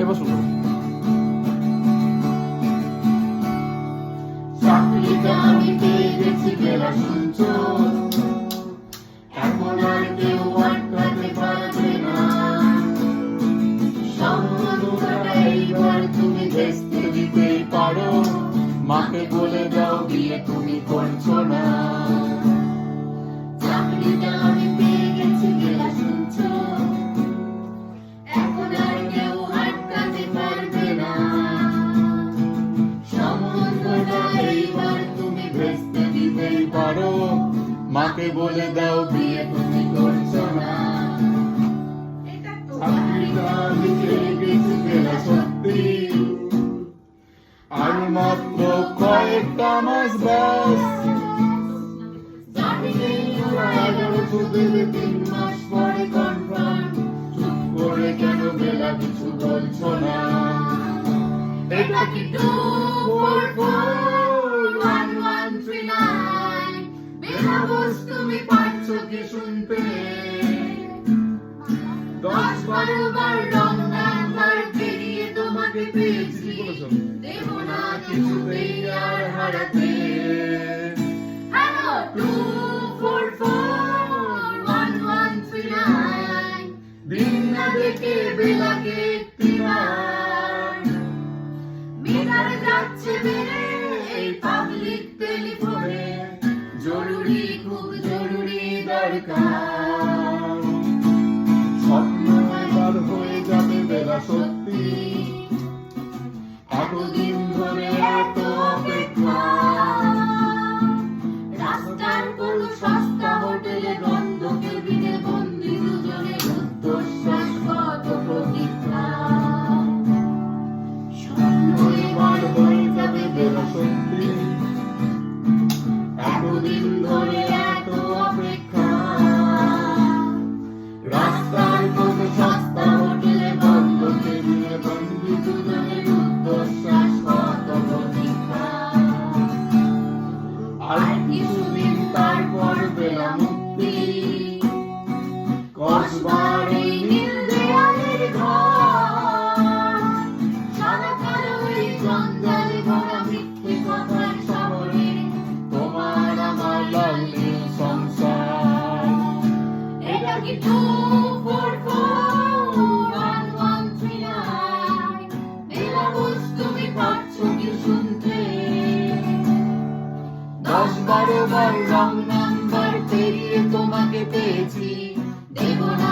এবার শুরু করো। চাকরিটা আমি পেয়ে গেছি বেলা শুনছো এখন আর কেউ আটকাতে পারবে না সম্মানটা এইবার তুমি ভেস্তে দিতেই পারো মাকে বলে দাও বিয়ে তুমি করছ না মাকে বলে দাও বিয়ে তুমি করছ না। আর মাত্র কয়েকটা মাস ব্যাস এগারোশো দেবে তিন মাস পরে কনফার্ম। চুপ করে কেন বেলা কিছু বলছো না? এটা কি বোস তুমি পারছ কি শুনতে। দশ বারো বার রং নাম্বার পেরিয়ে তোমাকে পেয়েছি। দেব না কিছুতেই আর হারাতে। দেখে বেলাকে যাচ্ছে বেড়ে এই পাবলিক টেলিফোনে। জরুরি খুব জরুরি দরকার। স্বপ্ন এবার হয়ে যাবে বেলা সত্যি। এতদিন ধরে এতদিন ধরে এত অপেক্ষা রাস্তার কোন সস্তা হোটেলে বন্ধ কেবিনে বন্দি দুজনে রুদ্ধশ্বাস কত প্রতীক্ষা আর কিছুদিন তারপর বেলা মুক্তি। কসবার রং নাম্বার পেরিয়ে তোমাকে পেয়েছি। দেব না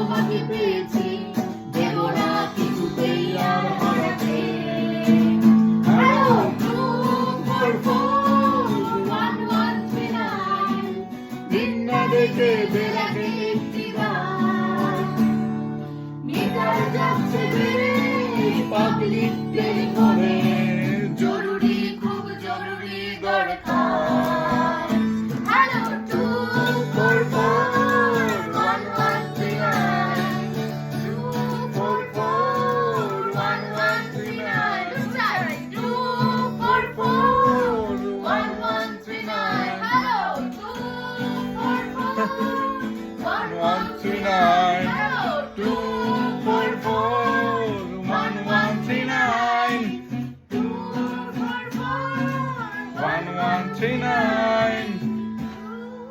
তোমাকে পেয়েছি দেব না কিছুতেই আর হারাতে। দেখে বেলাকে একটি যাচ্ছে বেড়ে পাবলিক টেলিফোনে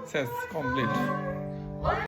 শেষ কমপ্লিট